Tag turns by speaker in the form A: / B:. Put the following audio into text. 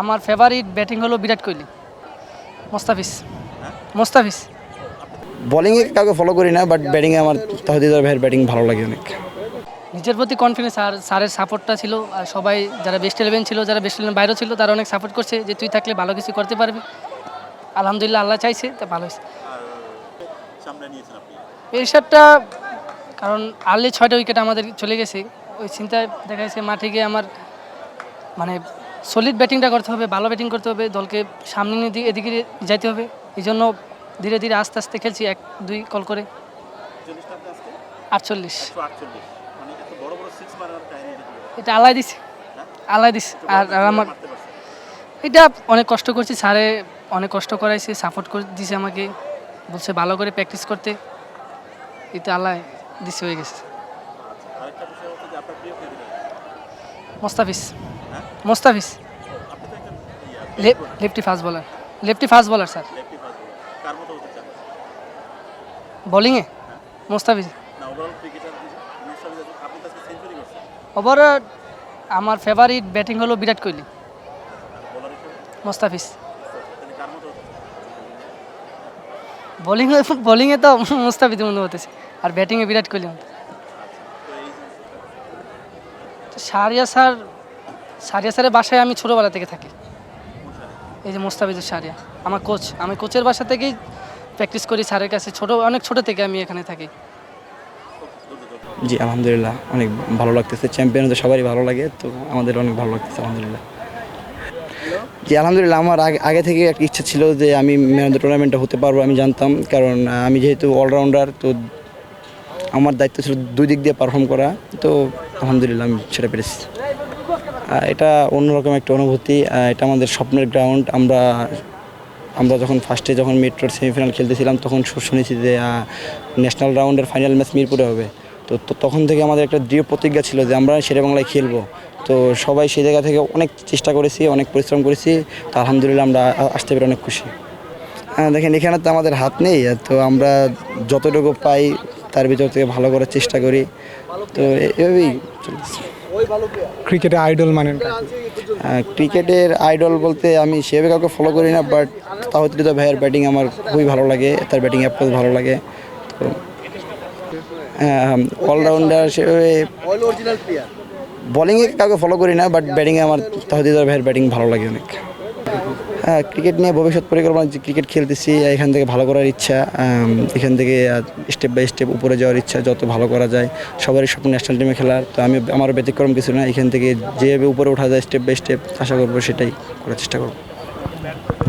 A: আমার favourite batting হলো বিরাট কোহলি। মোস্তাফিজ। মোস্তাফিজ।
B: বোলিংয়ে কাউকে ফলো করি না বাট ব্যাটিংয়ে আমার তাহিদার ভাইয়ের ব্যাটিং ভালো লাগে অনেক।
A: নিজের প্রতি কনফিডেন্স আর স্যারের সাপোর্টটা ছিল আর সবাই যারা বেস্ট ইলেভেন ছিল যারা বেস্ট ইলেভেন বাইরেও ছিল তারা অনেক সাপোর্ট করছে যে তুই থাকলে ভালো কিছু করতে পারবি। আলহামদুলিল্লাহ আল্লাহ চাইছে তা ভালো হয়েছে। পেশারটা কারণ আর্লি ছয়টা উইকেট আমাদের চলে গেছে। ওই চিন্তায় দেখা যাচ্ছে মাঠে গিয়ে আমার মানে সলিড ব্যাটিংটা করতে হবে ভালো ব্যাটিং করতে হবে দলকে সামনে নিয়ে দিয়ে এদিকে যাইতে হবে। এই জন্য ধীরে ধীরে আস্তে আস্তে খেলছি এক দুই কল করে। আটচল্লিশ।
C: মানে
A: এটা আল্লাহ দিছে। আল্লাহ দিছে। আর আর আমার এটা অনেক কষ্ট করছি স্যারে অনেক কষ্ট করাইছে সাপোর্ট করে দিছে আমাকে। বলছে ভালো করে প্র্যাকটিস করতে। এটা আল্লাহ দিছে হয়ে গেছে।
C: আচ্ছা
A: মোস্তাফিজ।
C: হ্যাঁ?
A: Mustafiz. Lefty fast bowler lefty fast bowler sir. বোলিংয়ে মোস্তাফিজ। ওভার আমার ফেভারিট ব্যাটিং হলো বিরাট কোহলি। মোস্তাফিজ। বোলিং বোলিংয়ে তো মোস্তাফিজ মনে হতেছে, আর ব্যাটিংয়ে বিরাট কোহলি সারিয়া স্যার সারিয়া স্যারের বাসায় আমি ছোটোবেলা থেকে থাকি। এই যে মোস্তাফিজের সারিয়া, আমার কোচ আমি কোচের বাসা থেকেই প্র্যাকটিস করি স্যারের কাছে। ছোট, অনেক ছোট থেকে আমি এখানে থাকি।
B: জি, আলহামদুলিল্লাহ। অনেক ভালো লাগতেছে। চ্যাম্পিয়ন তো সবারই ভালো লাগে, তো আমাদের অনেক ভালো লাগতেছে, আলহামদুলিল্লাহ। জি, আলহামদুলিল্লাহ। আমার আগে আগে থেকে একটা ইচ্ছা ছিল যে আমি ম্যান অফ দ্য টুর্নামেন্টে হতে পারব, আমি জানতাম। কারণ আমি যেহেতু অলরাউন্ডার তো আমার দায়িত্ব ছিল দুই দিক দিয়ে পারফর্ম করা। তো আলহামদুলিল্লাহ, আমি সেটা পেরেছি। এটা অন্যরকম একটা অনুভূতি এটা আমাদের স্বপ্নের গ্রাউন্ড আমরা আমরা যখন ফার্স্টে যখন মেট্রোর সেমিফাইনাল খেলতেছিলাম, তখন শুনেছি যে ন্যাশনাল রাউন্ডের ফাইনাল ম্যাচ মিরপুরে হবে। তো তখন থেকে আমাদের একটা দৃঢ় প্রতিজ্ঞা ছিল যে, আমরা বাংলায় খেলব। তো সবাই সেই জায়গা থেকে অনেক চেষ্টা করেছি, অনেক পরিশ্রম করেছি। তো আলহামদুলিল্লাহ আমরা আসতে পেরে অনেক খুশি। দেখেন, এখানে তো আমাদের হাত নেই। তো আমরা যতটুকু পাই তার ভিতর থেকে ভালো করার চেষ্টা করি। তো এভাবেই চলছে
D: ক্রিকেটে আইডল মানেন কাকে?
B: ক্রিকেটের আইডল বলতে আমি সেভাবে কাউকে ফলো করি না বাট তাহলে তো ভাইয়ের ব্যাটিং আমার খুবই ভালো লাগে তার ব্যাটিং অ্যাপ্রোচ ভালো লাগে। তো অলরাউন্ডার সেভাবে বোলিংয়ে কাউকে ফলো করি না বাট ব্যাটিংয়ে আমার তাহদিদার ভাইয়ের ব্যাটিং ভালো লাগে অনেক। হ্যাঁ ক্রিকেট নিয়ে ভবিষ্যৎ পরিকল্পনা ক্রিকেট খেলতেছি, এখান থেকে ভালো করার ইচ্ছা এখান থেকে স্টেপ বাই স্টেপ উপরে যাওয়ার ইচ্ছা, যত ভালো করা যায়, সবারই স্বপ্ন ন্যাশনাল টিমে খেলার, তো আমি আমার ব্যতিক্রম কিছু না, এখান থেকে যেভাবে উপরে ওঠা যায় স্টেপ বাই স্টেপ আশা করব সেটাই করার চেষ্টা করব।